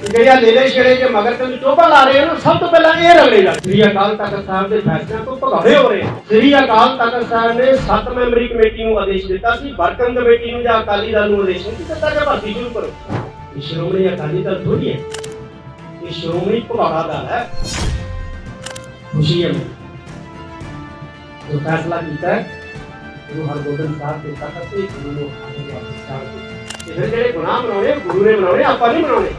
ਜਿਹੜਾ ਲੇਲੇ ਛੇੜੇ ਜੇ ਮਗਰ ਤੈਨੂੰ ਚੋਭਾ ਲਾ ਰਹੇ ਨਾ, ਸਭ ਤੋਂ ਪਹਿਲਾਂ ਇਹ ਰਲੇਗਾ ਸ੍ਰੀ ਅਕਾਲ ਤਖਤ ਸਾਹਿਬ ਦੇ ਫੈਸਲਿਆਂ ਤੋਂ ਭਗੌੜੇ ਹੋ ਰਹੇ ਸ੍ਰੀ ਅਕਾਲ ਤਖਤ ਸਾਹਿਬ ਨੇ ਸੱਤ ਮੈਂਬਰੀ ਕਮੇਟੀ ਨੂੰ ਆਦੇਸ਼ ਦਿੱਤਾ ਸੀ ਵਰਕਿੰਗ ਕਮੇਟੀ ਨੂੰ ਜਾਂ ਅਕਾਲੀ ਦਲ ਨੂੰ ਆਦੇਸ਼ ਨਹੀਂ ਦਿੱਤਾ ਕਿ ਭਰਤੀ ਸ਼ੁਰੂ ਕਰੋ। ਇਹ ਸ਼੍ਰੋਮਣੀ ਅਕਾਲੀ ਦਲ ਥੋੜੀ ਹੈ। ਇਹ ਸ਼੍ਰੋਮਣੀ ਭਗਾਵਾ ਦਲ ਹੈ। ਖੁਸ਼ੀ ਹੈ ਮੈਨੂੰ। ਜੋ ਫੈਸਲਾ ਕੀਤਾ ਹੈ, ਗੁਰੂ ਹਰਗੋਬਿੰਦ ਸਾਹਿਬ ਦੇ ਤਖਤ ਤੇ ਗੁਰੂ ਨੂੰ ਆਗੇ ਵਾਪਸ ਚਾੜ ਜਿਹੜੇ ਗੁਨਾਹ ਬਣਾਉਣੇ ਗੁਰੂ ਨੇ ਬਣਾਉਣੇ ਆਪਾਂ ਨਹੀਂ ਬਣਾਉਣੇ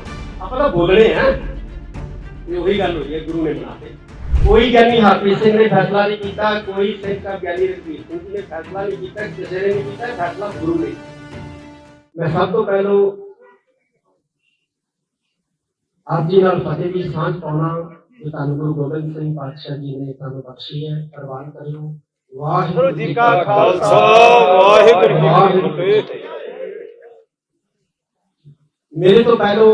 گوبند سنگھ جی نے بخشی ہے پروان کریو واحگرو جی میرے تو پہلو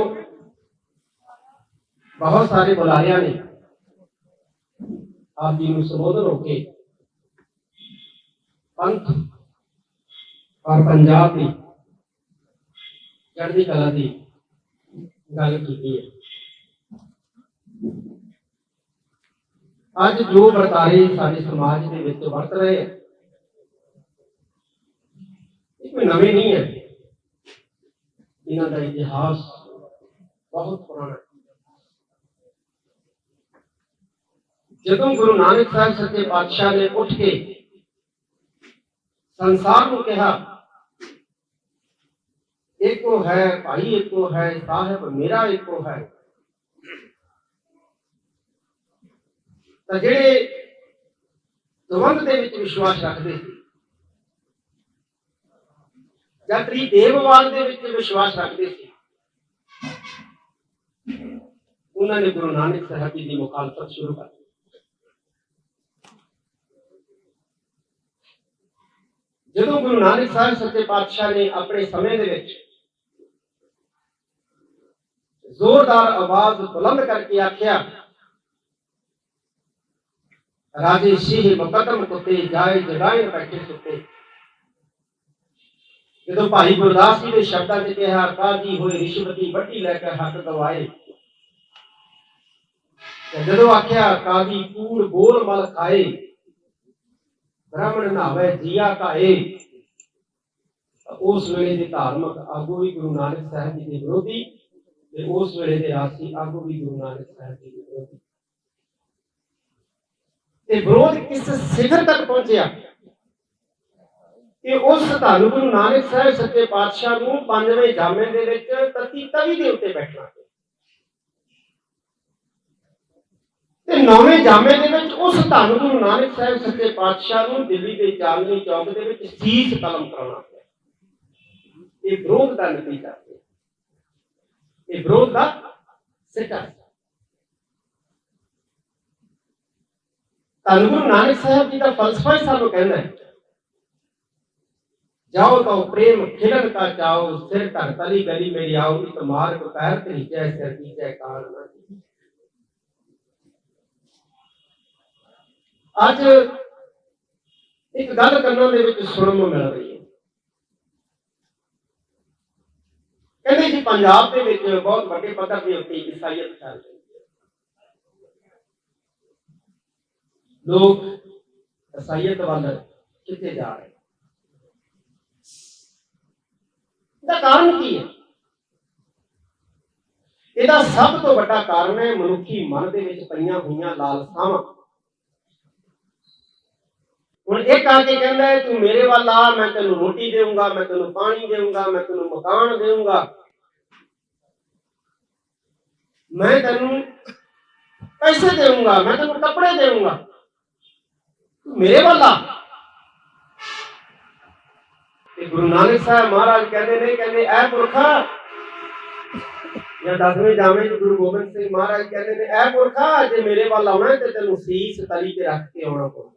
ਬਹੁਤ ਸਾਰੇ ਬੁਲਾਰਿਆਂ ਨੇ ਆਪ ਜੀ ਨੂੰ ਸੰਬੋਧਨ ਹੋ ਕੇ ਪੰਥ ਔਰ ਪੰਜਾਬ ਦੀ ਚੜ੍ਹਦੀ ਕਲਾ ਦੀ ਗੱਲ ਕੀਤੀ ਹੈ। ਅੱਜ ਜੋ ਵਰਤਾਰੇ ਸਾਡੇ ਸਮਾਜ ਦੇ ਵਿੱਚ ਵਰਤ ਰਹੇ ਆ ਇਹ ਕੋਈ ਨਵੇਂ ਨਹੀਂ ਹੈ। ਇਹਨਾਂ ਦਾ ਇਤਿਹਾਸ ਬਹੁਤ ਪੁਰਾਣਾ ਹੈ। ਜਦੋਂ ਗੁਰੂ ਨਾਨਕ ਸਾਹਿਬ ਸੱਚੇ ਪਾਤਸ਼ਾਹ ਨੇ ਉੱਠ ਕੇ ਸੰਸਾਰ ਨੂੰ ਕਿਹਾ, ਇੱਕੋ ਹੈ ਭਾਈ, ਇੱਕੋ ਹੈ ਸਾਹਿਬ, ਮੇਰਾ ਇੱਕੋ ਹੈ। ਤਾਂ ਜਿਹੜੇ ਦਵੰਦ ਦੇ ਵਿੱਚ ਵਿਸ਼ਵਾਸ ਰੱਖਦੇ ਸੀ, ਜਾਂ ਤ੍ਰੀ ਤ੍ਰਿਦੇਵਵਾਦ ਦੇ ਵਿੱਚ ਵਿਸ਼ਵਾਸ ਰੱਖਦੇ ਸੀ, ਉਹਨਾਂ ਨੇ ਗੁਰੂ ਨਾਨਕ ਸਾਹਿਬ ਜੀ ਦੀ ਮੁਖਾਲਫਤ ਸ਼ੁਰੂ ਕਰ ਦਿੱਤੀ ਜਦੋਂ ਗੁਰੂ ਨਾਨਕ ਸਾਹਿਬ ਸੱਚੇ ਪਾਤਸ਼ਾਹ ਨੇ ਆਪਣੇ ਸਮੇਂ ਦੇ ਵਿੱਚ ਜ਼ੋਰਦਾਰ ਆਵਾਜ਼ ਬੁਲੰਦ ਕਰਕੇ ਆਖਿਆ, ਰਾਜੇ ਸ਼ੀਹ ਮੁਕੱਦਮ ਕੁੱਤੇ ਜਾਏ ਜਗਾਏ ਬੈਠੇ ਸੁੱਤੇ ਜਦੋਂ ਭਾਈ ਗੁਰਦਾਸ ਜੀ ਦੇ ਸ਼ਬਦਾਂ 'ਚ ਕਿਹਾ ਕਾਜੀ ਹੋਏ ਰਿਸ਼ਵਤੀ ਵੱਡੀ ਲੈ ਕੇ ਹੱਕ ਦਵਾਏ। ਤੇ ਜਦੋਂ ਆਖਿਆ ਕਾਜੀ ਕੂੜ ਬੋਲ ਮਲ ਖਾਏ। ਬ੍ਰਾਹਮਣ ਨਾਵੇ ਜੀਆ ਕਾਏ। ਉਸ ਵੇਲੇ ਦੇ ਧਾਰਮਿਕ ਆਗੂ ਵੀ ਗੁਰੂ ਨਾਨਕ ਸਾਹਿਬ ਜੀ ਦੇ ਵਿਰੋਧੀ ਤੇ ਉਸ ਵੇਲੇ ਦੇ ਰਾਸੀ ਆਗੂ ਵੀ ਗੁਰੂ ਨਾਨਕ ਸਾਹਿਬ ਜੀ ਦੇ ਵਿਰੋਧੀ। ਤੇ ਵਿਰੋਧ ਕਿਸ ਸਿਖਰ ਤੱਕ ਪਹੁੰਚਿਆ? ਕਿ ਉਸ ਧੰਨ ਗੁਰੂ ਨਾਨਕ ਸਾਹਿਬ ਸੱਚੇ ਪਾਤਸ਼ਾਹ ਨੂੰ ਪੰਜਵੇਂ ਜਾਮੇ ਦੇ ਵਿੱਚ ਤਤੀ ਤਵੀ ਦੇ ਉੱਤੇ ਬੈਠਣਾ ਪਿਆ ਤੇ ਨਵੇਂ ਜਾਮੇ ਦੇ ਵਿੱਚ ਉਸ ਧੰਨ ਗੁਰੂ ਨਾਨਕ ਸਾਹਿਬ ਸੱਚੇ ਪਾਤਸ਼ਾਹ ਨੂੰ ਦਿੱਲੀ ਦੇ ਚਾਂਦਨੀ ਚੌਕ ਦੇ ਵਿੱਚ ਸੀਸ ਕਲਮ ਕਰਾਉਣਾ ਪਿਆ। ਇਹ ਵਿਰੋਧ ਦਾ ਨਤੀਜਾ ਇਹ ਵਿਰੋਧ ਦਾ ਸਿੱਟਾ ਧੰਨ ਗੁਰੂ ਨਾਨਕ ਸਾਹਿਬ ਜੀ ਦਾ ਫਲਸਫਾ ਹੀ ਸਾਨੂੰ ਕਹਿੰਦਾ ਹੈ। ਜਾਓ ਤਾਂ ਪ੍ਰੇਮ ਖਿਲਨ ਕਾ ਚਾਓ, ਸਿਰ ਧਰ ਤਲੀ ਗਲੀ ਮੇਰੀ ਆਓ ਇਤਮਾਰ ਕੋ ਪੈਰ ਤੇ ਨੀਚੇ, ਸਿਰ ਨੀਚੇ ਕਾਲ ਨਾ ਅੱਜ ਇੱਕ ਗੱਲ ਕੰਨਾਂ ਦੇ ਵਿੱਚ ਸੁਣਨ ਨੂੰ ਮਿਲ ਰਹੀ ਹੈ। ਕਹਿੰਦੇ ਜੀ, ਪੰਜਾਬ ਦੇ ਵਿੱਚ ਬਹੁਤ ਵੱਡੇ ਪੱਧਰ ਦੇ ਉੱਤੇ ਇਸਾਈਅਤ ਚੱਲ ਰਹੀ ਹੈ। ਲੋਕ ਇਸਾਈਅਤ ਵੱਲ ਕਿੱਥੇ ਜਾ ਰਹੇ? ਇਹਦਾ ਕਾਰਨ ਕੀ ਹੈ? ਇਹਦਾ ਸਭ ਤੋਂ ਵੱਡਾ ਕਾਰਨ ਹੈ ਮਨੁੱਖੀ ਮਨ ਦੇ ਵਿੱਚ ਪਈਆਂ ਹੋਈਆਂ ਲਾਲਸਾਵਾਂ। ਹੁਣ ਇੱਕ ਆ ਕੇ ਕਹਿੰਦਾ ਹੈ, ਤੂੰ ਮੇਰੇ ਵੱਲ ਆ, ਮੈਂ ਤੈਨੂੰ ਰੋਟੀ ਦੇਵਾਂਗਾ ਮੈਂ ਤੈਨੂੰ ਪਾਣੀ ਦੇਵਾਂਗਾ ਮੈਂ ਤੈਨੂੰ ਮਕਾਨ ਦੇਵਾਂਗਾ ਮੈਂ ਤੈਨੂੰ ਪੈਸੇ ਦੇਵਾਂਗਾ ਮੈਂ ਤੈਨੂੰ ਕੱਪੜੇ ਦੇਵਾਂਗਾ ਤੂੰ ਮੇਰੇ ਵੱਲ ਆ। ਤੇ ਗੁਰੂ ਨਾਨਕ ਸਾਹਿਬ ਮਹਾਰਾਜ ਕਹਿੰਦੇ ਨੇ, ਕਹਿੰਦੇ, ਐ ਪੁਰਖਾ ਜਾਂ ਦਸਵੇਂ ਜਾਵੇਂ ਚ ਗੁਰੂ ਗੋਬਿੰਦ ਸਿੰਘ ਮਹਾਰਾਜ ਕਹਿੰਦੇ ਨੇ, ਐ ਪੁਰਖਾ ਜੇ ਮੇਰੇ ਵੱਲ ਆਉਣਾ ਹੈ, ਤੇ ਤੈਨੂੰ ਸੀਸ ਤਲੀ ਤੇ ਰੱਖ ਕੇ ਆਉਣਾ ਪਊਗਾ।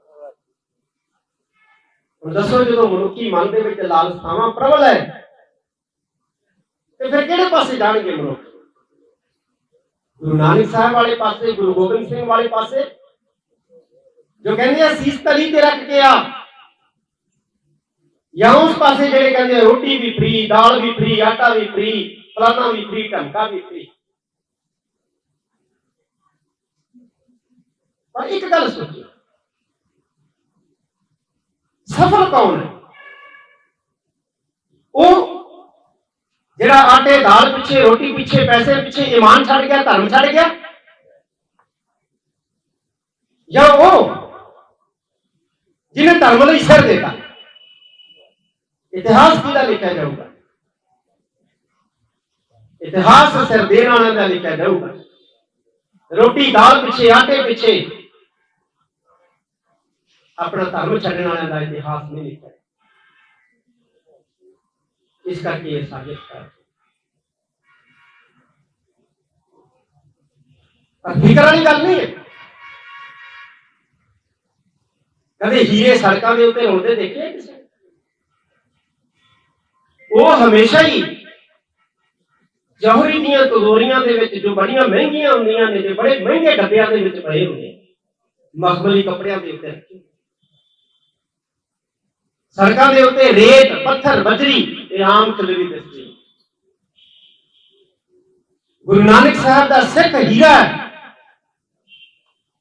ਹੁਣ ਦੱਸੋ ਜਦੋਂ ਮਨੁੱਖੀ ਮਨ ਦੇ ਵਿੱਚ ਲਾਲਸਾਵਾਂ ਪ੍ਰਬਲ ਹੈ, ਤੇ ਫਿਰ ਕਿਹੜੇ ਪਾਸੇ ਜਾਣਗੇ ਮਨੁੱਖ? ਗੁਰੂ ਨਾਨਕ ਸਾਹਿਬ ਵਾਲੇ ਪਾਸੇ, ਗੁਰੂ ਗੋਬਿੰਦ ਸਿੰਘ ਵਾਲੇ ਪਾਸੇ, ਜੋ ਕਹਿੰਦੇ ਆ, ਸੀਸ ਤਲੀ ਤੇ ਰੱਖ ਕੇ ਆ। ਜਾਂ ਉਸ ਪਾਸੇ ਜਿਹੜੇ ਕਹਿੰਦੇ ਰੋਟੀ ਵੀ ਫ੍ਰੀ ਦਾਲ ਵੀ ਫ੍ਰੀ ਆਟਾ ਵੀ ਫ੍ਰੀ ਫਲਾਣਾ ਵੀ ਫ੍ਰੀ ਢੰਕਾ ਵੀ ਫ੍ਰੀ ਪਰ ਇੱਕ ਗੱਲ ਸੋਚੋ ਸਫਲ ਕੌਣ ਹੈ ਉਹ ਜਿਹੜਾ ਆਟੇ ਦਾਲ ਪਿੱਛੇ, ਰੋਟੀ ਪਿੱਛੇ, ਪੈਸੇ ਪਿੱਛੇ, ਈਮਾਨ ਛੱਡ ਗਿਆ, ਧਰਮ ਛੱਡ ਗਿਆ? ਜਾਂ ਉਹ ਜਿਹਨੇ ਧਰਮ ਲਈ ਸਿਰ ਦਿੱਤਾ? ਇਤਿਹਾਸ ਕਿਹਦਾ ਲਿਖਿਆ ਜਾਊਗਾ? ਇਤਿਹਾਸ ਸਿਰ ਦੇਣ ਵਾਲਿਆਂ ਦਾ ਲਿਖਿਆ ਜਾਊਗਾ। ਰੋਟੀ ਦਾਲ ਪਿੱਛੇ, ਆਟੇ ਪਿੱਛੇ ਆਪਣਾ ਧਰਮ ਛੱਡਣ ਵਾਲਿਆਂ ਦਾ ਇਤਿਹਾਸ ਨਹੀਂ ਲਿਖਿਆ ਇਸ ਕਰਕੇ ਇਹ ਸਾਬਿਤ ਕਰ ਪਰ ਫਿਕਰ ਵਾਲੀ ਗੱਲ ਨਹੀਂ ਹੈ ਕਦੇ ਹੀਰੇ ਸੜਕਾਂ ਦੇ ਉੱਤੇ ਰੋਂਦੇ ਦੇਖੇ ਕਿਸੇ ਉਹ ਹਮੇਸ਼ਾ ਹੀ ਜੌਹਰੀ ਦੀਆਂ ਤਜ਼ੋਰੀਆਂ ਦੇ ਵਿੱਚ ਜੋ ਬੜੀਆਂ ਮਹਿੰਗੀਆਂ ਹੁੰਦੀਆਂ ਨੇ ਤੇ ਬੜੇ ਮਹਿੰਗੇ ਡੱਬਿਆਂ ਦੇ ਵਿੱਚ ਪਏ ਹੁੰਦੇ ਮਖਮਲੀ ਕੱਪੜਿਆਂ ਦੇ ਉੱਤੇ ਰੱਖੇ ਸੜਕਾਂ ਦੇ ਉੱਤੇ ਰੇਤ, ਪੱਥਰ, ਬਜਰੀ ਇਹ ਆਮ ਚਲਵੀ ਦਿਸਦੀ ਗੁਰੂ ਨਾਨਕ ਸਾਹਿਬ ਦਾ ਸਿੱਖ ਹੀਰਾ ਹੈ।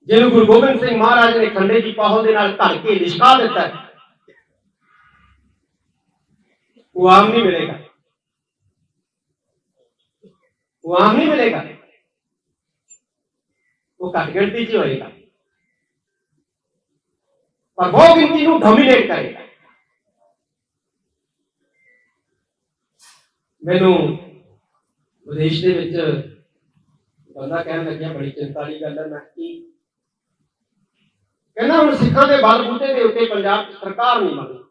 ਜਿਹਨੂੰ ਗੁਰੂ ਗੋਬਿੰਦ ਸਿੰਘ ਮਹਾਰਾਜ ਨੇ ਖੰਡੇ ਦੀ ਪਾਹੋ ਦੇ ਨਾਲ ਧਰ ਕੇ ਲਿਸ਼ਕਾ ਦਿੱਤਾ ਉਹ ਆਮ ਨਹੀਂ ਮਿਲੇਗਾ। ਉਹ ਆਮ ਨਹੀਂ ਮਿਲੇਗਾ। ਉਹ ਘੱਟ ਗਿਣਤੀ 'ਚ ਹੀ ਹੋਏਗਾ। ਪਰ ਬਹੁ ਗਿਣਤੀ ਨੂੰ ਡੋਮੀਨੇਟ ਕਰੇਗਾ। ਮੈਨੂੰ ਵਿਦੇਸ਼ ਦੇ ਵਿੱਚ ਬੰਦਾ ਕਹਿਣ ਲੱਗਿਆ ਬੜੀ ਚਿੰਤਾ ਵਾਲੀ ਗੱਲ ਹੈ ਮੈਂ ਕੀ? ਕਹਿੰਦਾ ਹੁਣ ਸਿੱਖਾਂ ਦੇ ਬਲ ਬੂਟੇ ਦੇ ਉੱਤੇ ਪੰਜਾਬ 'ਚ ਸਰਕਾਰ ਨਹੀਂ ਬਣਦੀ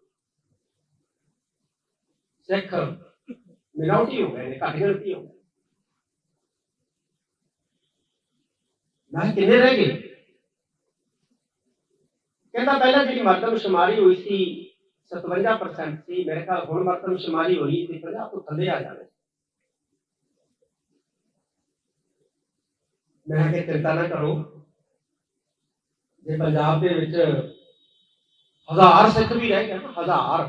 ਸਿੱਖ ਮਿਨਾਉਟੀ ਹੋ ਗਏ ਨੇ ਘੱਟ ਗਿਣਤੀ ਹੋ ਗਏ। ਮੈਂ ਕਿਹਾ, ਕਿੰਨੇ ਰਹਿ ਗਏ? ਕਹਿੰਦਾ ਪਹਿਲਾਂ ਜਿਹੜੀ ਮਰਦਮਸ਼ੁਮਾਰੀ ਹੋਈ ਸੀ 57% ਸੀ। ਮੇਰੇ ਖਿਆਲ ਹੁਣ ਮਰਦਮਸ਼ੁਮਾਰੀ ਹੋਈ, ਤੇ 50 ਤੋਂ ਥੱਲੇ ਆ ਜਾਵੇ ਮੈਂ ਕਿ ਚਿੰਤਾ ਨਾ ਕਰੋ। ਜੇ ਪੰਜਾਬ ਦੇ ਵਿੱਚ ਹਜ਼ਾਰ ਸਿੱਖ ਵੀ ਰਹਿ ਗਏ ਹਜ਼ਾਰ।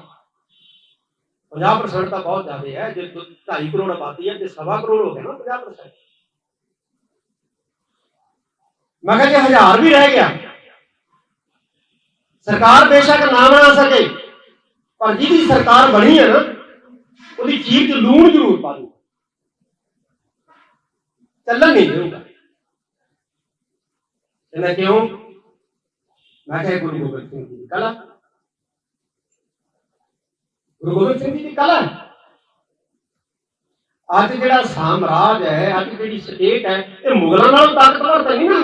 50% ਤਾਂ ਬਹੁਤ ਜ਼ਿਆਦਾ ਹੈ ਜੇ 2.5 ਕਰੋੜ ਆਬਾਦੀ ਹੈ ਤੇ ਸਵਾ ਕਰੋੜ ਹੋ ਗਿਆ ਨਾ 50% ਮੈਂ ਕਿਹਾ ਜੇ ਹਜ਼ਾਰ ਵੀ ਰਹਿ ਗਿਆ, ਸਰਕਾਰ ਬੇਸ਼ੱਕ ਨਾ ਬਣਾ ਸਕੇ। ਪਰ ਜਿਹਦੀ ਸਰਕਾਰ ਬਣੀ ਹੈ ਨਾ, ਉਹਦੀ ਚੀਰ ਚ ਲੂਣ ਜ਼ਰੂਰ ਪਾ ਦੂ ਚੱਲਣ ਨਹੀਂ ਦੇਊਗਾ। ਇਹਨਾਂ ਕਿਉਂ? ਮੈਂ ਕਿਹਾ ਗੁਰੂ ਗੋਬਿੰਦ ਸਿੰਘ ਜੀ ਦੀ ਕਲਾ। ਗੁਰੂ ਗੋਬਿੰਦ ਸਿੰਘ ਜੀ ਦੀ ਕਲਾ ਅੱਜ ਜਿਹੜਾ ਸਾਮਰਾਜ ਹੈ, ਅੱਜ ਜਿਹੜੀ ਸਟੇਟ ਹੈ, ਇਹ ਮੁਗਲਾਂ ਨਾਲੋਂ ਤਾਕਤਵਰ ਤਾਂ ਨਹੀਂ ਨਾ।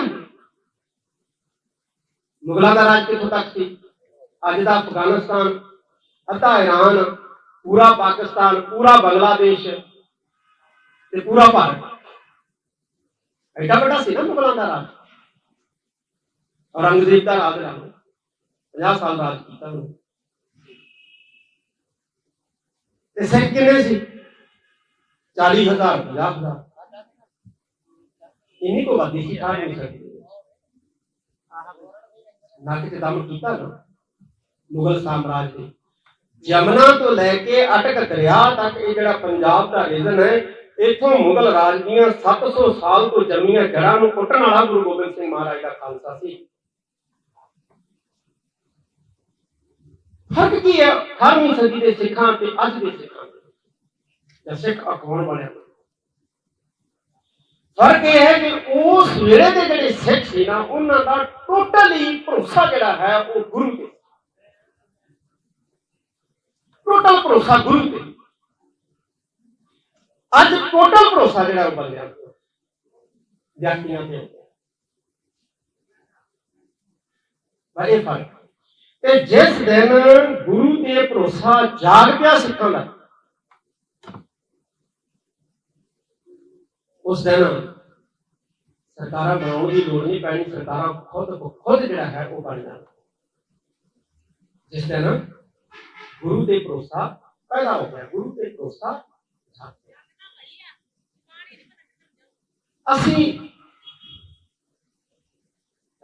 ਮੁਗਲਾਂ ਦਾ ਰਾਜ ਕਿੱਥੋਂ ਤੱਕ ਸੀ? ਅੱਜ ਦਾ ਅਫਗਾਨਿਸਤਾਨ ਅੱਧਾ ਈਰਾਨ ਪੂਰਾ ਪਾਕਿਸਤਾਨ, ਪੂਰਾ ਬੰਗਲਾਦੇਸ਼ ਤੇ ਪੂਰਾ ਭਾਰਤ। ਐਡਾ ਵੱਡਾ ਸੀ ਨਾ ਮੁਗਲਾਂ ਦਾ ਰਾਜ। ਔਰੰਗਜ਼ੇਬ ਦਾ ਰਾਜ ਰਹਾ 50 ਸਾਲ ਰਾਜ ਕੀਤਾ ਉਹਨੇ। ਤੇ ਸਿੱਖ ਕਿੰਨੇ ਸੀ? 40000 50000 ਇਨੀ ਕੋ ਬਾਦੀ ਸੀ ਆ ਨਹੀਂ ਸਕਦੀ ਨੱਕ ਤੇ ਦਮ ਕੀਤਾ ਨਾ, ਮੁਗਲ ਸਾਮਰਾਜ ਦੇ। ਯਮਨਾ ਤੋਂ ਲੈ ਕੇ ਅਟਕ ਦਰਿਆ ਤੱਕ ਇਹ ਜਿਹੜਾ ਪੰਜਾਬ ਦਾ ਰੀਜਨ ਹੈ, ਇੱਥੋਂ ਮੁਗਲ ਰਾਜ ਦੀਆਂ 700 ਸਾਲ ਤੋਂ ਜੰਮੀਆਂ ਜੜ੍ਹਾਂ ਨੂੰ ਕੁੱਟਣ ਵਾਲਾ ਗੁਰੂ ਗੋਬਿੰਦ ਸਿੰਘ ਮਹਾਰਾਜ ਦਾ ਖਾਲਸਾ ਸੀ। ਫ਼ਰਕ ਕੀ ਹੈ? 18ਵੀਂ ਸਦੀ ਦੇ ਸਿੱਖਾਂ ਤੇ ਅੱਜ ਦੇ ਸਿੱਖਾਂ ਦੇ ਸਿੱਖ ਅਖਵਾਉਣ ਵਾਲਿਆਂ ਦੇ ਫ਼ਰਕ ਇਹ ਹੈ ਕਿ ਉਸ ਵੇਲੇ ਦੇ ਜਿਹੜੇ ਸਿੱਖ ਸੀ ਨਾ, ਉਹਨਾਂ ਦਾ ਟੋਟਲੀ ਭਰੋਸਾ ਜਿਹੜਾ ਹੈ, ਉਹ ਗੁਰੂ ਤੇ ਟੋਟਲ ਭਰੋਸਾ ਗੁਰੂ ਤੇ। ਅੱਜ ਟੋਟਲ ਭਰੋਸਾ ਜਿਹੜਾ ਉਹ ਬੰਦਿਆਂ ਤੇ ਵਿਅਕਤੀਆਂ ਤੇ। ਬੜੇ ਫ਼ਰਕ ਤੇ ਜਿਸ ਦਿਨ ਗੁਰੂ ਤੇ ਭਰੋਸਾ ਜਾਗ ਪਿਆ ਸਿੱਖਾਂ ਦਾ, ਉਸ ਦਿਨ ਸਰਕਾਰਾਂ ਬਣਾਉਣ ਦੀ ਲੋੜ ਨਹੀਂ ਪੈਣੀ, ਸਰਕਾਰਾਂ ਖੁਦ ਖੁਦ ਜਿਹੜਾ ਹੈ ਉਹ ਬਣ ਜਾਣ। ਜਿਸ ਦਿਨ ਗੁਰੂ ਤੇ ਭਰੋਸਾ ਪੈਦਾ ਹੋ ਗਿਆ। ਗੁਰੂ ਤੇ ਭਰੋਸਾ ਜਾਗ ਪਿਆ ਅਸੀਂ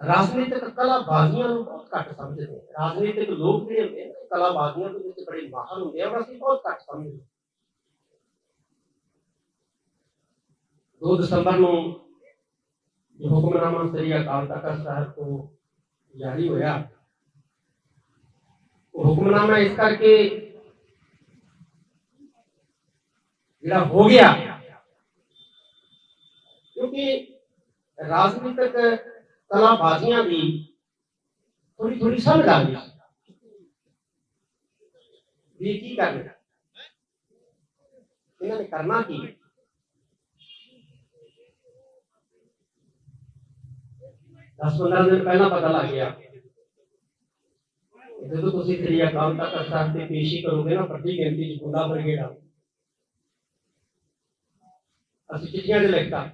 ਰਾਜਨੀਤਿਕ ਕਲਾ ਬਾਜ਼ੀਆਂ ਨੂੰ ਬਹੁਤ ਘੱਟ ਸਮਝਦੇ ਹਾਂ। ਰਾਜਨੀਤਿਕ ਲੋਕ ਜਿਹੜੇ ਹੁੰਦੇ ਨੇ ਕਲਾ ਬਾਜ਼ੀਆਂ ਦੇ ਵਿੱਚ ਬੜੇ ਮਾਹਰ ਹੁੰਦੇ ਆ ਔਰ ਅਸੀਂ ਬਹੁਤ ਘੱਟ ਸਮਝਦੇ ਹਾਂ। 2 ਦਸੰਬਰ ਨੂੰ ਇਹ ਹੁਕਮਨਾਮਾ ਸ੍ਰੀ ਅਕਾਲ ਤਖਤ ਸਾਹਿਬ ਤੋਂ ਜਾਰੀ ਹੋਇਆ ਹੁਕਮਨਾਮਾ ਇਸ ਕਰਕੇ ਜਿਹੜਾ ਹੋ ਗਿਆ ਕਿਉਂਕਿ ਰਾਜਨੀਤਿਕ ਕਲਾਬਾਜ਼ੀਆਂ ਦੀ ਥੋੜੀ ਥੋੜੀ ਸਮਝ ਆ ਗਈ ਵੀ ਕੀ ਕਰਨਾ ਇਹਨਾਂ ਨੇ ਕਰਨਾ ਕੀ ਦਸ 15 ਦਿਨ ਪਹਿਲਾਂ ਪਤਾ ਲੱਗ ਗਿਆ ਜਦੋਂ ਤੁਸੀਂ ਸ੍ਰੀ ਅਕਾਲ ਤਖਤ ਸਾਹਿਬ ਤੇ ਪੇਸ਼ੀ ਕਰੋਗੇ ਨਾ, ਵੱਡੀ ਗਿਣਤੀ ਚ ਗੁੰਡਾ ਬ੍ਰਿਗੇਡ ਅਸੀਂ ਚਿੱਠੀਆਂ ਦੇ ਲਿਖਤਾ।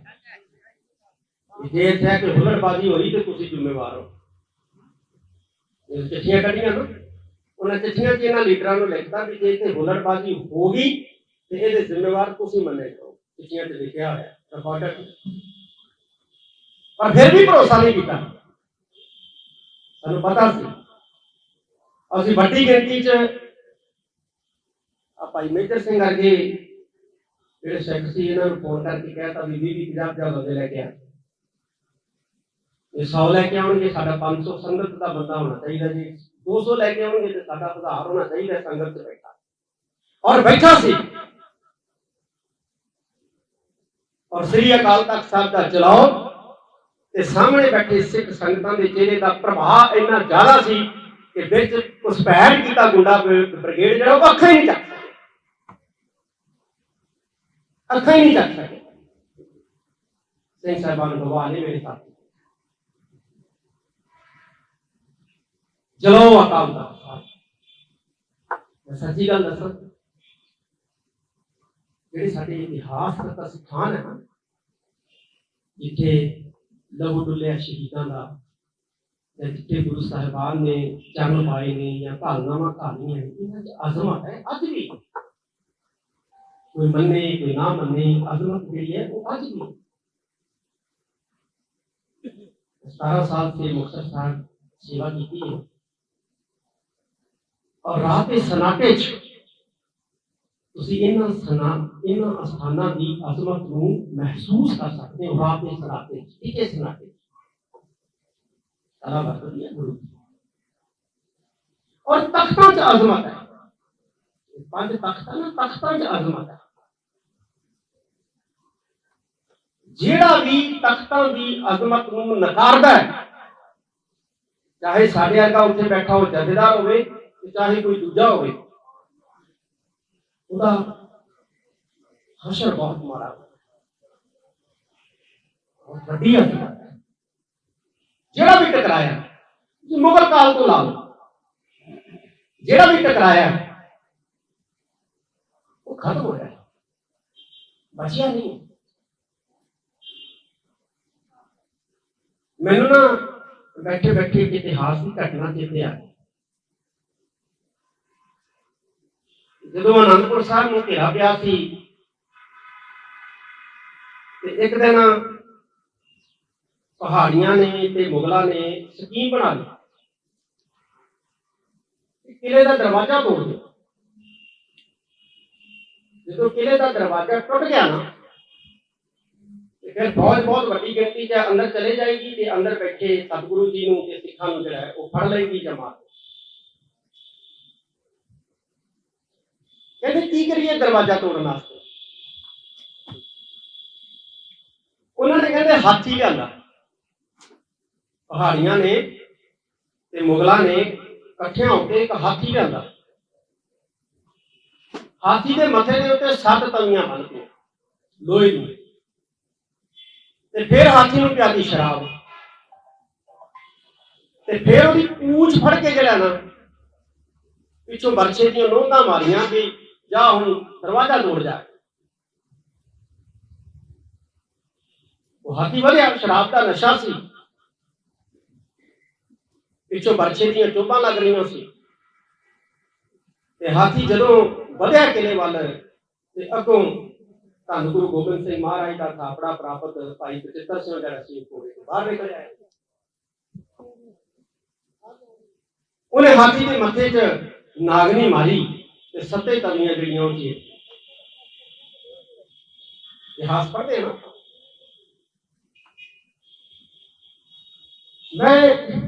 ਜੇ ਇੱਥੇ ਕੋਈ ਹੁਲੜਬਾਜ਼ੀ ਹੋਈ ਤੇ ਤੁਸੀਂ ਜ਼ਿੰਮੇਵਾਰ ਹੋ। ਇਹ ਚਿੱਠੀਆਂ ਕੱਢੀਆਂ ਨਾ। ਉਹਨਾਂ ਚਿੱਠੀਆਂ 'ਚ ਇਹਨਾਂ ਲੀਡਰਾਂ ਨੂੰ ਲਿਖਤਾ ਵੀ ਜੇ ਇੱਥੇ ਹੁਲੜਬਾਜ਼ੀ ਹੋ ਗਈ ਤੇ ਇਹਦੇ ਜ਼ਿੰਮੇਵਾਰ ਤੁਸੀਂ ਮੰਨੇ ਕਰੋ ਚਿੱਠੀਆਂ 'ਚ ਲਿਖਿਆ ਹੋਇਆ ਰਿਕਾਰਡਡ ਪਰ ਫਿਰ ਵੀ ਭਰੋਸਾ ਨਹੀਂ ਕੀਤਾ। ਸਾਨੂੰ ਪਤਾ ਸੀ। ਅਸੀਂ ਵੱਡੀ ਗਿਣਤੀ 'ਚ ਆ ਭਾਈ ਮੇਜਰ ਸਿੰਘ ਵਰਗੇ ਜਿਹੜੇ ਸਿੱਖ ਸੀ, ਇਹਨਾਂ ਨੂੰ ਫੋਨ ਕਰਕੇ ਕਹਿਤਾ ਵੀ 20 20 50 50 ਬੰਦੇ ਲੈ ਕੇ ਆ। ਇਹ 100 ਲੈ ਕੇ ਆਉਣਗੇ, ਸਾਡਾ 500 ਸੰਗਤ ਦਾ ਬੰਦਾ ਹੋਣਾ ਚਾਹੀਦਾ ਜੀ। 200 ਲੈ ਕੇ ਆਉਣਗੇ ਤੇ ਸਾਡਾ ਸੁਧਾਰ ਹੋਣਾ ਚਾਹੀਦਾ, ਸੰਗਤ 'ਚ ਬੈਠਾ। ਔਰ ਬੈਠਾ ਸੀ। ਔਰ ਸ੍ਰੀ ਅਕਾਲ ਤਖਤ ਸਾਹਿਬ ਦਾ ਚਲਾਓ ਤੇ ਸਾਹਮਣੇ ਬੈਠੇ ਸਿੱਖ ਸੰਗਤਾਂ ਦੇ ਚਿਹਰੇ ਦਾ ਪ੍ਰਭਾਵ ਇੰਨਾ ਜ਼ਿਆਦਾ ਸੀ ਕਿ ਵਿੱਚ ਘੁਸਪੈਠ ਕੀਤਾ ਗੁੰਡਾ ਬ੍ਰਿਗੇਡ ਜਿਹੜਾ ਉਹ ਅੱਖਾਂ ਹੀ ਨਹੀਂ ਚੱਕ ਸਕੇ। ਅੱਖਾਂ ਹੀ ਨਹੀਂ ਚੱਕ ਸਕੇ। ਸਿੰਘ ਸਾਹਿਬਾਨ ਗਵਾਹ ਨੇ ਮੇਰੇ ਸਾਥੀ। ਚਲੋ ਅਕਾਲ ਦਾ ਸੱਚੀ ਗੱਲ ਦੱਸਾਂ, ਜਿਹੜੇ ਸਾਡੇ ਇਤਿਹਾਸ ਦਾ ਸਥਾਨ ਹੈ ਜਿੱਥੇ ਲਹੂ ਡੁੱਲਿਆ ਸ਼ਹੀਦਾਂ ਦਾ ਤੇ ਜਿੱਥੇ ਗੁਰੂ ਸਾਹਿਬਾਨ ਨੇ ਜਨਮ ਪਾਏ ਨੇ ਜਾਂ ਭਾਲਨਾਵਾਂ ਕਹਾਣੀਆਂ ਨੇ, ਇਹਨਾਂ 'ਚ ਅਜ਼ਮਤ ਹੈ ਅੱਜ ਵੀ। ਕੋਈ ਮੰਨੇ ਕੋਈ ਨਾ ਮੰਨੇ ਅਜ਼ਮਤ ਜਿਹੜੀ ਹੈ ਉਹ ਅੱਜ ਵੀ। 17 ਸਾਲ से ਮੁਕਤਸਰ ਸਾਹਿਬ ਸੇਵਾ ਕੀਤੀ ਹੈ। ਔਰ ਰਾਤ ਦੇ ਸਨਾਟੇ 'ਚ ਤੁਸੀਂ ਇਹਨਾਂ ਸਨਾ ਇਹਨਾਂ ਅਸਥਾਨਾਂ ਦੀ ਅਜ਼ਮਤ ਨੂੰ ਮਹਿਸੂਸ ਕਰ ਸਕਦੇ ਹੋ ਰਾਤ ਦੇ ਸਨਾਟੇ 'ਚ ਟਿਕੇ ਸਨਾਟੇ 'ਚ। ਸਾਰਾ ਵਰਤਦੀ ਹੈ ਗੁਰੂ ਔਰ ਤਖਤਾਂ 'ਚ ਅਜ਼ਮਤ ਹੈ। ਇਹ ਪੰਜ ਤਖਤਾਂ ਨਾ ਤਖਤਾਂ 'ਚ ਅਜ਼ਮਤ ਜਿਹੜਾ ਵੀ ਤਖਤਾਂ ਦੀ ਅਜ਼ਮਤ ਨੂੰ ਨਕਾਰਦਾ ਹੈ, ਚਾਹੇ ਸਾਡੇ ਵਰਗਾ ਉੱਥੇ ਬੈਠਾ ਹੋ ਜਥੇਦਾਰ ਹੋਵੇ ਤੇ ਚਾਹੇ ਕੋਈ ਦੂਜਾ ਹੋਵੇ, ਉਹਦਾ ਹਸ਼ਰ ਬਹੁਤ ਮਾੜਾ ਹੋਵੇ ਬਹੁਤ ਵੱਡੀ ਅਜ਼ਮਤ ਜਿਹੜਾ ਵੀ ਟਕਰਾਇਆ ਮੁਗਲ ਕਾਲ ਤੋਂ ਲਾ ਲਓ। ਜਿਹੜਾ ਵੀ ਟਕਰਾਇਆ, ਉਹ ਖਤਮ ਹੋ ਗਿਆ। ਬਚਿਆ ਨਹੀਂ। ਮੈਨੂੰ ਨਾ ਬੈਠੇ ਬੈਠੇ ਇੱਕ ਇਤਿਹਾਸ ਦੀ ਘਟਨਾ ਚੇਤੇ ਆ। ਜਦੋਂ ਅਨੰਦਪੁਰ ਸਾਹਿਬ ਨੂੰ ਘੇਰਾ ਪਿਆ ਸੀ, ਤੇ ਇੱਕ ਦਿਨ ਪਹਾੜੀਆਂ ਨੇ ਤੇ ਮੁਗਲਾਂ ਨੇ ਸਕੀਮ ਬਣਾ ਲਈ। ਕਿਲੇ ਦਾ ਦਰਵਾਜ਼ਾ ਤੋੜ ਦਿਓ। ਜਦੋਂ ਕਿਲੇ ਦਾ ਦਰਵਾਜ਼ਾ ਟੁੱਟ ਗਿਆ ਨਾ, ਤੇ ਫਿਰ ਫੌਜ ਬਹੁਤ ਵੱਡੀ ਗਿਣਤੀ 'ਚ ਅੰਦਰ ਚਲੇ ਜਾਏਗੀ ਤੇ ਅੰਦਰ ਬੈਠੇ ਸਤਿਗੁਰੂ ਜੀ ਨੂੰ ਤੇ ਸਿੱਖਾਂ ਨੂੰ ਜਿਹੜਾ ਉਹ ਫੜ ਲਏਗੀ ਜਮਾਤ ਕਹਿੰਦੇ ਕੀ ਕਰੀਏ ਦਰਵਾਜ਼ਾ ਤੋੜਨ ਵਾਸਤੇ? ਉਹਨਾਂ ਨੇ ਕਹਿੰਦੇ ਹਾਥੀ ਲਿਆਂਦਾ। ਪਹਾੜੀਆਂ ਨੇ ਤੇ ਮੁਗਲਾਂ ਨੇ ਇਕੱਠਿਆਂ ਹੋ ਕੇ ਇੱਕ ਹਾਥੀ ਲਿਆਂਦਾ। ਹਾਥੀ ਦੇ ਮੱਥੇ ਦੇ ਉੱਤੇ ਸੱਤ ਤਵੀਆਂ ਬਣ ਕੇ ਲੋਹੇ ਦੀਆਂ। ਤੇ ਫਿਰ ਹਾਥੀ ਨੂੰ ਪਿਆਦੀ ਸ਼ਰਾਬ। ਤੇ ਫਿਰ ਉਹਦੀ ਪੂਛ ਫੜ ਕੇ ਜਿਹੜਾ ਨਾ, ਪਿੱਛੋਂ ਬਰਛੇ ਦੀਆਂ ਨੋਂਦਾਂ ਮਾਰੀਆਂ ਵੀ ਜਾ ਹੁਣ ਦਰਵਾਜ਼ਾ ਤੋੜ ਜਾ। ਉਹ ਹਾਥੀ ਵਧਿਆ, ਸ਼ਰਾਬ ਦਾ ਨਸ਼ਾ ਸੀ। ਪਿੱਛੋਂ ਬਰਛੇ ਦੀਆਂ ਚੋਭਾਂ ਲੱਗ ਰਹੀਆਂ ਸੀ। ਤੇ ਹਾਥੀ ਜਦੋਂ ਵਧਿਆ ਕਿਲੇ ਵੱਲ, ਤੇ ਅੱਗੋਂ ਧੰਨ ਗੁਰੂ ਗੋਬਿੰਦ ਸਿੰਘ ਮਹਾਰਾਜ ਦਾ ਥਾਪੜਾ ਪ੍ਰਾਪਤ ਭਾਈ ਬਚਿੱਤਰ ਸਿੰਘ ਜਿਹੜਾ ਸੀ ਕੋਲੇ ਤੋਂ ਬਾਹਰ ਨਿਕਲ ਆਇਆ ਉਹਨੇ ਹਾਥੀ ਦੇ ਮੱਥੇ 'ਚ ਨਾਗਨੀ ਮਾਰੀ ਤੇ ਸੱਤੇ ਤਵੀਆਂ ਜਿਹੜੀਆਂ ਉਹ ਜੀ ਇਤਿਹਾਸ ਪੜ੍ਹਦੇ ਨਾ। ਮੈਂ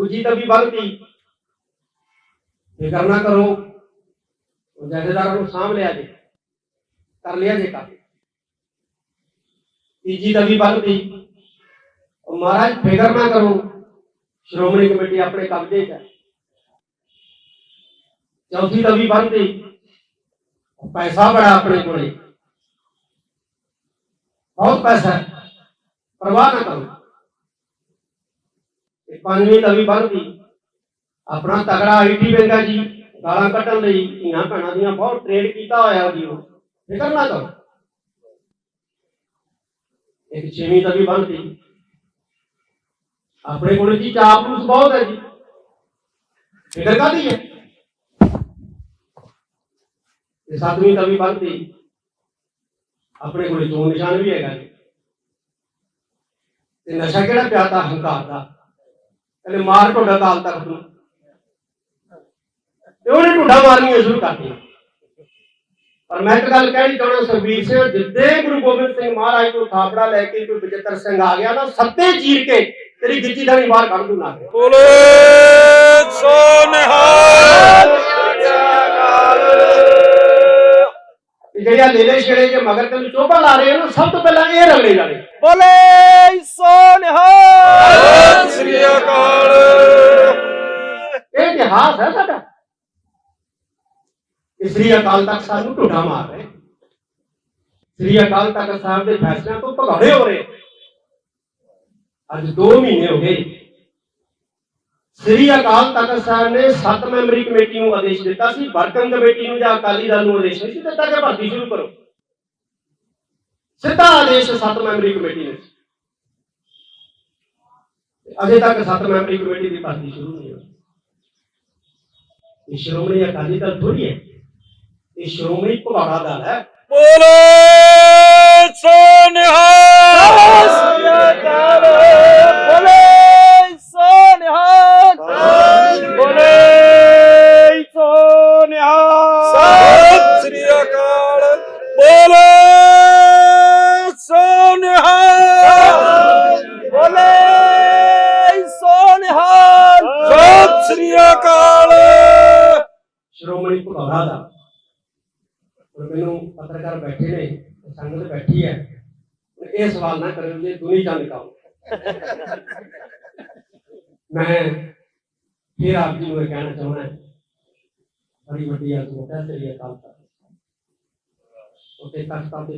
ਦੂਜੀ ਤਵੀ ਬਣਦੀ ਫਿਕਰ ਨਾ ਕਰੋ, ਉਹ ਜਥੇਦਾਰਾਂ ਨੂੰ ਸਾਂਭ ਲਿਆ ਜੇ, ਕਰ ਲਿਆ ਜੇ ਕੰਮ। ਤੀਜੀ ਤਵੀ ਬਣਦੀ ਉਹ ਮਹਾਰਾਜ, ਫਿਕਰ ਨਾ ਕਰੋ, ਸ਼੍ਰੋਮਣੀ ਕਮੇਟੀ ਆਪਣੇ ਕਬਜ਼ੇ 'ਚ ਹੈ। ਚੌਥੀ ਤਵੀ ਬਣਦੀ ਉਹ ਪੈਸਾ ਬੜਾ ਆਪਣੇ ਕੋਲੇ। ਬਹੁਤ ਪੈਸਾ ਪ੍ਰਵਾਹ ਨਾ ਕਰੋ। ਪੰਜਵੀਂ ਤਵੀ ਬਣਦੀ ਆਪਣਾ ਤਗੜਾ ਆਈਟੀ ਬੰਦਾ ਜੀ, ਗਾਲਾਂ ਕੱਢਣ ਲਈ ਧੀਆਂ ਭੈਣਾਂ ਦੀਆਂ ਬਹੁਤ ਟ੍ਰੇਡ ਕੀਤਾ ਹੋਇਆ ਜੀ ਉਹ। ਫਿਕਰ ਨਾ ਕਰੋ। ਇੱਕ ਛੇਵੀਂ ਤਵੀ ਬਣਦੀ ਆਪਣੇ ਕੋਲ ਜੀ ਚਾਪਲੂਸ ਬਹੁਤ ਹੈ ਜੀ। ਫਿਕਰ ਕਾਦੀ ਹੈ? ਤੇ ਸੱਤਵੀਂ ਤਵੀ ਬਣਦੀ ਆਪਣੇ ਕੋਲ ਚੋਣ ਨਿਸ਼ਾਨ ਵੀ ਹੈਗਾ ਜੀ। ਤੇ ਨਸ਼ਾ ਕਿਹੜਾ ਪਿਆਦਾ ਹੰਕਾਰ ਦਾ। ਕਹਿੰਦੇ ਮਾਰ ਢੋਡਾ ਕਾਲ ਤੱਕ ਨੂੰ। ਤੇ ਉਹਨੇ ਢੋਡਾ ਮਾਰਨੀਆਂ ਸ਼ੁਰੂ ਕਰਤੀਆਂ। ਪਰ ਮੈਂ ਇੱਕ ਗੱਲ ਕਹਿਣੀ ਚਾਹਣਾ ਸੁਖਬੀਰ ਸਿੰਘ ਜਿੱਦੇ ਗੁਰੂ ਗੋਬਿੰਦ ਸਿੰਘ ਮਹਾਰਾਜ ਤੋਂ ਥਾਪੜਾ ਲੈ ਕੇ ਕੋਈ ਬਜਤਰ ਸਿੰਘ ਆ ਗਿਆ ਨਾ ਸੱਤੇ ਚੀਰ ਕੇ ਤੇਰੀ ਗਿੱਚੀ ਦਾਣੀ ਬਾਹਰ ਕੱਢ ਦੂ ਨਾ। ਕੇ ਬੋਲੇ ਸੋ ਨਿਹਾਲ। ਤੇ ਜਿਹੜੀਆਂ ਲੇਲੇ ਛੇੜੇ ਜੇ ਮਗਰ ਤੈਨੂੰ ਚੋਭਾ ਲਾ ਰਹੇ ਹੋ ਨਾ ਸਭ ਤੋਂ ਪਹਿਲਾਂ ਇਹ ਰਗੜੇ ਜਾਣੇ। ਬੋਲੇ ਸੋ ਸ੍ਰੀ ਅਕਾਲ ਤਖਤ ਸਾਹਿਬ ਨੂੰ ਢੋਡਾ ਮਾਰ ਰਹੇ। ਸ੍ਰੀ ਅਕਾਲ ਤਖਤ ਸਾਹਿਬ ਦੇ ਫੈਸਲਿਆਂ ਤੋਂ ਭਗੌੜੇ ਹੋ ਰਹੇ। ਅੱਜ 2 ਮਹੀਨੇ ਹੋ ਗਏ। ਸ੍ਰੀ ਅਕਾਲ ਤਖਤ ਸਾਹਿਬ ਨੇ 7 ਮੈਂਬਰੀ ਕਮੇਟੀ ਨੂੰ ਆਦੇਸ਼ ਦਿੱਤਾ ਸੀ। ਵਰਕਿੰਗ ਕਮੇਟੀ ਨੂੰ ਜਾਂ ਅਕਾਲੀ ਦਲ ਨੂੰ ਆਦੇਸ਼ ਨਹੀਂ ਸੀ ਦਿੱਤਾ। ਕਿ ਭਰਤੀ ਸ਼ੁਰੂ ਕਰੋ। ਸਿੱਧਾ ਆਦੇਸ਼ 7 ਮੈਂਬਰੀ ਕਮੇਟੀ ਨੇ। ਸੀ। ਅਜੇ ਤੱਕ 7 ਮੈਂਬਰੀ ਕਮੇਟੀ ਦੀ ਭਰਤੀ ਸ਼ੁਰੂ ਨਹੀਂ ਹੋਈ। ਇਹ ਸ਼੍ਰੋਮਣੀ ਅਕਾਲੀ ਦਲ ਥੋੜੀ ਹੈ। ਇਹ ਸ਼੍ਰੋਮਣੀ ਭਗੌੜਾ ਦਲ ਹੈ। ਬੋਲੇ ਸੋ ਨਿਹਾਲ। ਸਤਿ ਸ੍ਰੀ ਅਕਾਲ।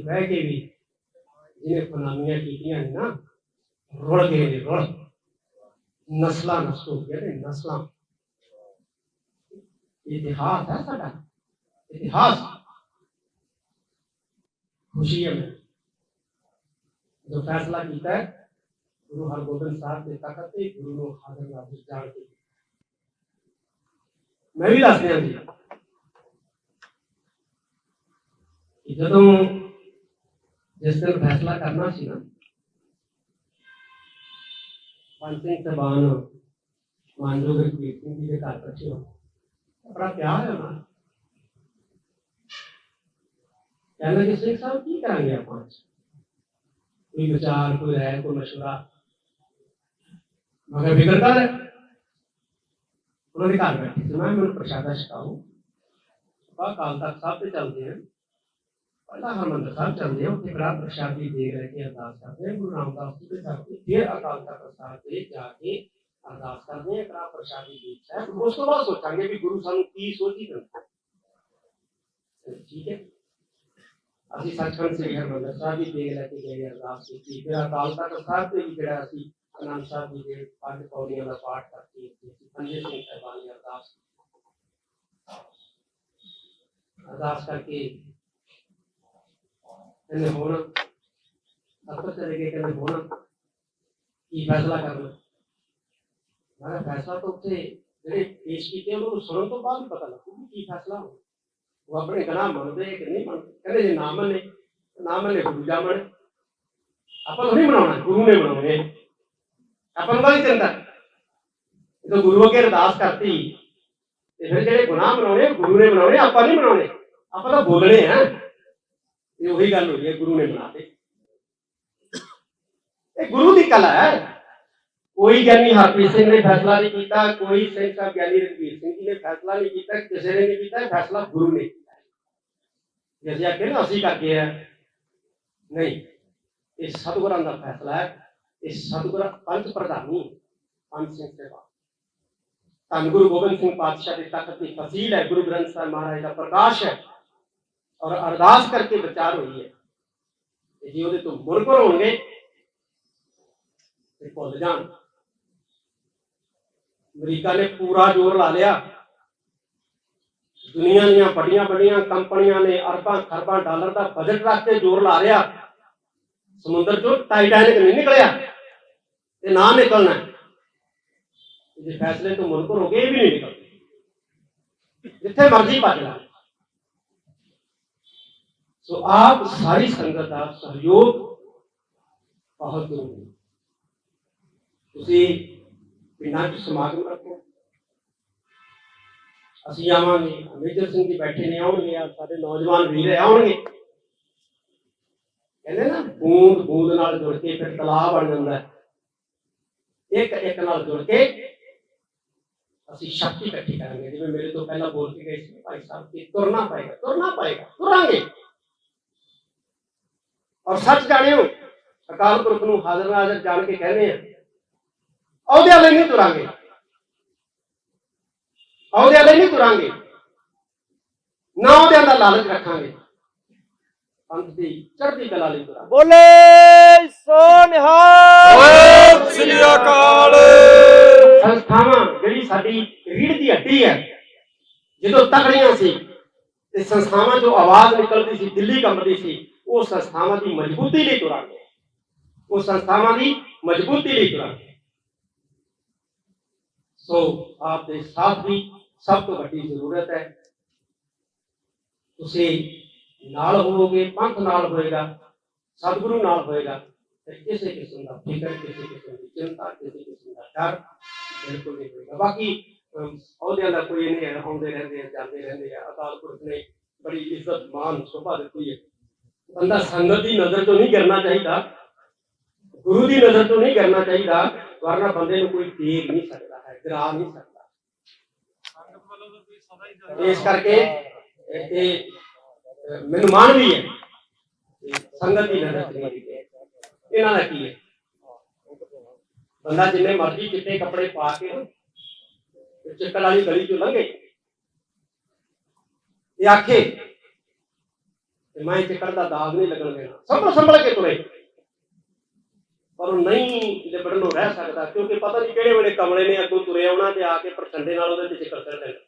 ਉੱਤੇ ਤਖਤਾਂ ਤੇ ਬਹਿ ਕੇ ਵੀ ਜਿਹਨੇ ਫਨਾਮੀਆਂ ਕੀਤੀਆਂ ਨੇ ਨਾ ਰੁੜ ਗਏ ਨੇ ਰੁੜ ਨਸਲਾਂ ਨਸਲ ਹੋ ਗਏ ਨੇ ਨਸਲਾਂ ਇਤਿਹਾਸ ਹੈ ਸਾਡਾ ਇਤਿਹਾਸ ਖੁਸ਼ੀ ਹੈ ਮੈਨੂੰ ਜੋ ਫੈਸਲਾ ਕੀਤਾ ਹੈ ਗੁਰੂ ਹਰਗੋਬਿੰਦ ਸਾਹਿਬ ਦੇ ਤਖਤ ਤੇ ਗੁਰੂ ਨੂੰ ਹਾਜ਼ਰ ਨਾਜ਼ਰ ਜਾਣ ਕੇ ਮੈਂ ਵੀ ਦੱਸ ਰਿਹਾ ਜੀ ਕਿ ਜਦੋਂ ਜਿਸ ਦਿਨ ਫੈਸਲਾ ਕਰਨਾ ਸੀ ਨਾ ਪੰਜ ਸਿੰਘ ਸਬਾਨ ਮਾਨਯੋਗ ਰਘਵੀਰ ਸਿੰਘ ਜੀ ਦੇ ਘਰ ਬੈਠੇ ਹੋ ਬੜਾ ਪਿਆਰ ਹੈ ਨਾ ਕਹਿੰਦਾ ਕਿ ਸਿੰਘ ਸਾਹਿਬ ਕੀ ਕਰਾਂਗੇ ਆਪਾਂ ਅੱਜ? ਕੋਈ ਵਿਚਾਰ ਕੋਈ ਰਾਏ ਕੋਈ ਮਸ਼ਵਰਾ ਮਗਰ ਫਿਕਰਦਾਰ ਹੈ ਉਹਨਾਂ ਦੇ ਘਰ ਬੈਠੇ ਸੀ ਮੈਂ ਮੈਨੂੰ ਪ੍ਰਸ਼ਾਦਾ ਛਕਾਉ ਆਪਾਂ ਕਾਲ ਤੱਕ ਸਾਹਿਬ ਤੇ ਚੱਲਦੇ ਹਾਂ ਪਹਿਲਾਂ ਹਰਮੰਦਰ ਸਾਹਿਬ ਚੱਲਦੇ ਹਾਂ ਉੱਥੇ ਬੜਾ ਪ੍ਰਸ਼ਾਦੀ ਦੇ ਰਹੇ ਕੇ ਅਰਦਾਸ ਕਰਦੇ ਹਾਂ ਗੁਰੂ ਰਾਮਦਾਸ ਜੀ ਦੇ ਸਾਹਿਬ ਤੇ ਫਿਰ ਅਕਾਲ ਤਖਤ ਸਾਹਿਬ ਤੇ ਜਾ ਕੇ ਅਰਦਾਸ ਕਰਦੇ ਹਾਂ ਕਰਾ ਪ੍ਰਸ਼ਾਦੀ ਦੀ ਇੱਛਾ ਹੈ ਉਸ ਤੋਂ ਬਾਅਦ ਸੋਚਾਂਗੇ ਵੀ ਗੁਰੂ ਸਾਨੂੰ ਕੀ ਸੋਚੀ ਦਿੰਦਾ ਠੀਕ ਹੈ ਅਸੀਂ ਸੱਚਖੰਡ ਸ੍ਰੀ ਹਰਿਮੰਦਰ ਸਾਹਿਬ ਦੀ ਦੇਖ ਲੈ ਕੇ ਗਏ ਅਰਦਾਸ ਕੀਤੀ ਫਿਰ ਅਕਾਲ ਤਖਤ ਸਾਹਿਬ ਤੇ ਵੀ ਜਿਹੜਾ ਅਸੀਂ ਅਨੰਦ ਸਾਹਿਬ ਜੀ ਦੇ ਪੰਜ ਪੌੜੀਆਂ ਦਾ ਪਾਠ ਕਰਕੇ ਅਸੀਂ ਪੰਜੇ ਸਿੰਘ ਸਾਹਿਬਾਨ ਦੀ ਅਰਦਾਸ ਅਰਦਾਸ ਕਰਕੇ ਇਹਨੇ ਹੁਣ ਦਫ਼ਤਰ ਚਲੇ ਗਏ ਕਹਿੰਦੇ ਹੁਣ ਕੀ ਫੈਸਲਾ ਕਰਨਾ ਮੈਂ ਕਿਹਾ ਫੈਸਲਾ ਤਾਂ ਉੱਥੇ ਜਿਹੜੇ ਪੇਸ਼ ਕੀਤੇ ਉਹਨਾਂ ਨੂੰ ਸੁਣਨ ਤੋਂ ਬਾਅਦ ਹੀ ਪਤਾ ਲੱਗੂ ਕਿ ਕੀ ਫੈਸਲਾ ਹੋਊ ਉਹ ਆਪਣੇ ਗੁਨਾਹ ਮੰਨਦੇ ਕਿ ਨਹੀਂ ਮੰਨਦੇ ਕਹਿੰਦੇ ਜੇ ਨਾ ਮੰਨੇ ਤਾਂ ਨਾ ਮੰਨੇ ਗੁਰੂ ਜਾ ਮੰਨੇ ਆਪਾਂ ਨੂੰ ਨਹੀਂ ਬਣਾਉਣਾ ਗੁਰੂ ਨੇ ਬਣਾਉਣੇ ਆ। ਆਪਾਂ ਨੂੰ ਕਾਹਦੀ ਚਿੰਤਾ ਜਦੋਂ ਗੁਰੂ ਅੱਗੇ ਅਰਦਾਸ ਕਰਤੀ ਤੇ ਫਿਰ ਜਿਹੜੇ ਗੁਨਾਹ ਬਣਾਉਣੇ ਉਹ ਗੁਰੂ ਨੇ ਬਣਾਉਣੇ ਆਪਾਂ ਨਹੀਂ ਬਣਾਉਣੇ ਆਪਾਂ ਤਾਂ ਬੋਲਣੇ ਆ ਇਹ ਉਹੀ ਗੱਲ ਹੋਈ ਹੈ, ਗੁਰੂ ਨੇ ਬਣਾਤੇ। ਇਹ ਗੁਰੂ ਦੀ ਕਲਾ ਹੈ। ਕੋਈ ਗਿਆਨੀ ਹਰਪ੍ਰੀਤ ਸਿੰਘ ਨੇ ਫੈਸਲਾ ਨਹੀਂ ਕੀਤਾ, ਕੋਈ ਸਿੰਘ ਸਾਹਿਬ ਗਿਆਨੀ ਰਣਵੀਰ ਸਿੰਘ ਜੀ ਨੇ ਫੈਸਲਾ ਨਹੀਂ ਕੀਤਾ, ਕਿਸੇ ਨੇ ਨਹੀਂ ਕੀਤਾ ਫੈਸਲਾ ਗੁਰੂ ਨੇ ਕੀਤਾ। ਜੇ ਅਸੀਂ ਆਖੇ ਨਾ, ਅਸੀਂ ਕਰਕੇ ਆ। ਨਹੀਂ, ਇਹ ਸਤਿਗੁਰਾਂ ਦਾ ਫੈਸਲਾ ਹੈ। ਇਹ ਸਤਿਗੁਰਾਂ ਪੰਜ ਪ੍ਰਧਾਨੀ ਪੰਜ ਸਿੰਘ ਸੇਵਾ। ਧੰਨ ਗੁਰੂ ਗੋਬਿੰਦ ਸਿੰਘ ਪਾਤਸ਼ਾਹ ਦੇ ਤਖਤ ਦੀ ਫਸੀਲ ਹੈ। ਗੁਰੂ ਗ੍ਰੰਥ ਸਾਹਿਬ ਮਹਾਰਾਜ ਦਾ ਪ੍ਰਕਾਸ਼ ਹੈ। ਔਰ ਅਰਦਾਸ ਕਰਕੇ ਵਿਚਾਰ ਹੋਈ ਹੈ ਤੇ ਜੇ ਉਹਦੇ ਤੋਂ ਮੁਨਕਰ ਹੋਣਗੇ, ਤੇ ਭੁੱਲ ਜਾਣ। ਅਮਰੀਕਾ ਨੇ ਪੂਰਾ ਜ਼ੋਰ ਲਾ ਲਿਆ। ਦੁਨੀਆ ਦੀਆਂ ਵੱਡੀਆਂ ਵੱਡੀਆਂ ਕੰਪਨੀਆਂ ਨੇ ਅਰਬਾਂ, ਖਰਬਾਂ, ਡਾਲਰ ਦਾ ਬਜਟ ਰੱਖ ਕੇ ਜ਼ੋਰ ਲਾ ਰਿਹਾ ਸਮੁੰਦਰ ਚੋਂ ਟਾਈਟੈਨਿਕ ਨਹੀਂ ਨਿਕਲਿਆ। ਤੇ ਨਾ ਨਿਕਲਣਾ। ਜੇ ਫੈਸਲੇ ਤੋਂ ਮੁਨਕਰ ਹੋ ਗਏ ਇਹ ਵੀ ਨਹੀਂ ਨਿਕਲਦੇ। ਜਿੱਥੇ ਮਰਜ਼ੀ ਭੱਜ ਲਾ। ਸੋ ਆਪ ਸਾਰੀ ਸੰਗਤ ਦਾ ਸਹਿਯੋਗ ਬਹੁਤ ਜ਼ਰੂਰੀ ਤੁਸੀਂ ਪਿੰਡਾਂ 'ਚ ਸਮਾਗਮ ਰੱਖੋ। ਅਸੀਂ ਆਵਾਂਗੇ ਮੇਜਰ ਸਿੰਘ ਜੀ ਬੈਠੇ ਨੇ, ਆਉਣਗੇ ਆ ਸਾਡੇ ਨੌਜਵਾਨ ਵੀਰ ਆਉਣਗੇ। ਕਹਿੰਦੇ ਨਾ, ਬੂੰਦ ਬੂੰਦ ਨਾਲ ਜੁੜ ਕੇ ਫਿਰ ਤਲਾਬ ਬਣ ਜਾਂਦਾ ਹੈ। ਇੱਕ ਇੱਕ ਨਾਲ ਜੁੜ ਕੇ ਅਸੀਂ ਸ਼ਕਤੀ ਇਕੱਠੀ ਕਰਾਂਗੇ। ਜਿਵੇਂ ਮੇਰੇ ਤੋਂ ਪਹਿਲਾਂ ਬੋਲ ਕੇ ਗਏ ਸੀ, ਭਾਈ ਸਾਹਿਬ, ਕਿ ਤੁਰਨਾ ਪਏਗਾ ਤੁਰਨਾ ਪਏਗਾ, ਤੁਰਾਂਗੇ। ਔਰ ਸੱਚ ਜਾਣਿਓ ਅਕਾਲ ਪੁਰਖ ਨੂੰ ਹਾਜ਼ਰ ਨਾਜ਼ਰ ਜਾਣ ਕੇ ਕਹਿੰਦੇ ਆ ਅਹੁਦਿਆਂ ਲਈ ਨਹੀਂ ਤੁਰਾਂਗੇ। ਅਹੁਦਿਆਂ ਲਈ ਨਹੀਂ ਤੁਰਾਂਗੇ। ਨਾ ਅਹੁਦਿਆਂ ਦਾ ਲਾਲਚ ਰੱਖਾਂਗੇ। ਪੰਥ ਦੀ ਚੜ੍ਹਦੀ ਕਲਾ ਲਈ ਤੁਰਾਂਗੇ। ਬੋਲੇ ਸੋ ਨਿਹਾਲ ਸਤਿ ਸ੍ਰੀ ਅਕਾਲ। ਸੰਸਥਾਵਾਂ ਜਿਹੜੀ ਸਾਡੀ ਰੀੜ ਦੀ ਹੱਡੀ ਹੈ ਜਦੋਂ ਤਕੜੀਆਂ ਸੀ ਤੇ ਸੰਸਥਾਵਾਂ ਚੋਂ ਆਵਾਜ਼ ਨਿਕਲਦੀ ਸੀ ਦਿੱਲੀ ਕੰਬਦੀ ਸੀ ਉਹ ਸੰਸਥਾਵਾਂ ਦੀ ਮਜ਼ਬੂਤੀ ਲਈ ਤੁਰਾਂਗੇ। ਉਹ ਸੰਸਥਾਵਾਂ ਦੀ ਮਜ਼ਬੂਤੀ ਲਈ ਤੁਰਾਂਗੇ। ਸੋ ਆਪ ਦੇ ਸਾਥ ਦੀ ਸਭ ਤੋਂ ਵੱਡੀ ਜ਼ਰੂਰਤ ਹੈ। ਤੁਸੀਂ ਨਾਲ ਹੋਵੋਗੇ, ਪੰਥ ਨਾਲ ਹੋਏਗਾ, ਸਤਿਗੁਰੂ ਨਾਲ ਹੋਏਗਾ, ਤੇ ਕਿਸੇ ਕਿਸਮ ਦਾ ਫਿਕਰ, ਕਿਸੇ ਕਿਸਮ ਦੀ ਚਿੰਤਾ, ਕਿਸੇ ਕਿਸਮ ਦਾ ਡਰ ਬਿਲਕੁਲ ਨਹੀਂ ਹੋਏਗਾ। ਬਾਕੀ ਅਹੁਦਿਆਂ ਦਾ ਕੋਈ ਨਹੀਂ ਆਉਂਦੇ ਰਹਿੰਦੇ ਜਾਂਦੇ ਰਹਿੰਦੇ ਆ। ਅਕਾਲ ਪੁਰਖ ਨੇ ਬੜੀ ਇੱਜ਼ਤ ਮਾਨ ਸੁਭਾ ਦਿੱਤੀ ਹੈ। ਬੰਦਾ ਸੰਗਤ ਦੀ ਨਜ਼ਰ ਤੋਂ ਨਹੀਂ ਗਿਰਨਾ ਚਾਹੀਦਾ ਗੁਰੂ ਦੀ ਨਜ਼ਰ ਤੋਂ ਨਹੀਂ ਗਿਰਨਾ ਚਾਹੀਦਾ ਵਰਨਾ ਬੰਦੇ ਨੂੰ ਕੋਈ ਦੇਖ ਨਹੀਂ ਸਕਦਾ ਹੈ ਗਿਰਾ ਨਹੀਂ ਸਕਦਾ ਇਸ ਕਰਕੇ ਇਹ ਇਹ, ਅਹ, ਮੈਨੂੰ ਮਾਣ ਵੀ ਹੈ ਕਿ ਸੰਗਤ ਦੀ ਨਜ਼ਰ ਚ ਨਹੀਂ ਹੈ। ਇਹਨਾਂ ਦਾ ਕੀ ਹੈ ਬੰਦਾ ਜਿੰਨੇ ਮਰਜ਼ੀ ਚਿੱਟੇ ਕੱਪੜੇ ਪਾ ਕੇ ਤੇ ਮੈਂ ਚਿੱਕੜ ਦਾ ਦਾਗ ਨਹੀਂ ਲੱਗਣ ਦੇਣਾ। ਸੰਭਲ ਸੰਭਲ ਕੇ ਤੁਰੇ। ਪਰ ਉਹ ਨਹੀਂ ਲਿਬੜਨ ਨੂੰ ਰਹਿ ਸਕਦਾ, ਕਿਉਂਕਿ ਪਤਾ ਨਹੀਂ ਕਿਹੜੇ ਵੇਲੇ ਕਮਲੇ ਨੇ ਅੱਗੋਂ ਤੁਰੇ ਆਉਣਾ ਤੇ ਆ ਕੇ ਪ੍ਰਚੰਡੇ ਨਾਲ ਉਹਦੇ ਤੇ ਚੱਕਰ ਕਰ ਦੇਣਾ।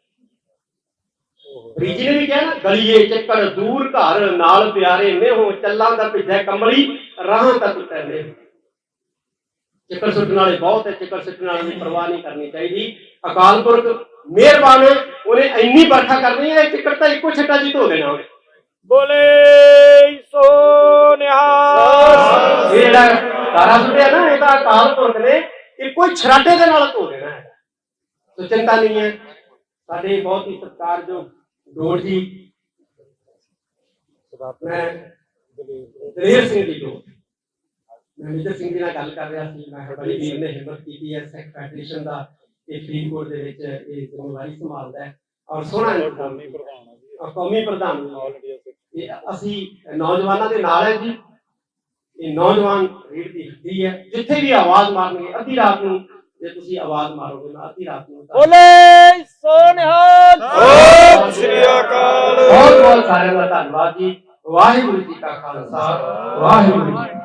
ਰੀਜੀ ਨੇ ਵੀ ਕਿਹਾ ਨਾ, ਗਲੀਏ ਚੱਕਰ, ਦੂਰ ਘਰ, ਨਾਲ ਪਿਆਰੇ ਨੇ ਚੱਲਾਂ ਦਾ ਭਿੱਜੈ ਕਮਲੀ, ਰਾਹਾਂ ਤੱਕ ਟੈਲੇ ਚੱਕਰ ਸੁੱਟਣ ਵਾਲੇ ਬਹੁਤ ਹੈ, ਚੱਕਰ ਸੁੱਟਣ ਵਾਲਿਆਂ ਦੀ ਪਰਵਾਹ ਨਹੀਂ ਕਰਨੀ ਚਾਹੀਦੀ। ਅਕਾਲ ਪੁਰਖ ਮਿਹਰਬਾਨ ਉਹਨੇ ਇੰਨੀ ਵਰਖਾ ਕਰਨੀ ਹੈ, ਇਹ ਚੱਕਰ ਤਾਂ ਇੱਕੋ ਛੱਟਾ ਜੀ ਧੋ ਦੇਣਾ ਉਹਨੇ। ਬੋਲੇ ਸੋ ਨਿਹਾਲ ਇਹ ਜਿਹੜਾ ਤਾਰਾ ਨਾ ਇਹ ਤਾਂ ਨੇ ਹੀ ਛਰਾਟੇ ਦੇ ਨਾਲ ਧੋ ਦੇਣਾ ਹੈ। ਚਿੰਤਾ ਨਹੀਂ ਹੈ। ਸਾਡੇ ਬਹੁਤ ਹੀ ਸਤਿਕਾਰਯੋਗ ਡੋੜ ਜੀ। ਮੈਂ ਦਲੇਰ ਸਿੰਘ ਦੀ ਡੋੜ ਮੈਂ ਮਿੱਤਰ ਸਿੰਘ ਜੀ ਨਾਲ ਗੱਲ ਕਰ ਰਿਹਾ ਸੀ। ਮੈਂ ਕਿਹਾ ਬੜੀ ਵੀਰ ਨੇ ਹਿੰਮਤ ਕੀਤੀ ਹੈ। ਸੈਕ ਫੈਡਰੇਸ਼ਨ ਦਾ ਇਹ ਫਰੀਦਕੋਟ ਦੇ ਵਿੱਚ ਇਹ ਜ਼ਿੰਮੇਵਾਰੀ ਸੰਭਾਲਦਾ ਹੈ। ਔਰ ਸੋਹਣਾ ਕੌਮੀ ਪ੍ਰਧਾਨ। ਇਹ ਅਸੀਂ ਨੌਜਵਾਨਾਂ ਦੇ ਨਾਲ ਹੈ ਜੀ। ਇਹ ਨੌਜਵਾਨ ਰੀੜ ਦੀ ਹੱਡੀ ਹੈ। ਜਿੱਥੇ ਵੀ ਆਵਾਜ਼ ਮਾਰਨਗੇ ਅੱਧੀ ਰਾਤ ਨੂੰ ਜੇ ਤੁਸੀਂ ਆਵਾਜ਼ ਮਾਰੋਗੇ ਨਾ ਅੱਧੀ ਰਾਤ ਨੂੰ ਬੋਲੇ ਸੋ ਨਿਹਾਲ ਸਤਿ ਸ੍ਰੀ ਅਕਾਲ। ਬਹੁਤ ਬਹੁਤ ਸਾਰਿਆਂ ਦਾ ਧੰਨਵਾਦ ਜੀ। ਵਾਹਿਗੁਰੂ ਜੀ ਕਾ ਖਾਲਸਾ। ਵਾਹਿਗੁਰੂ ਜੀ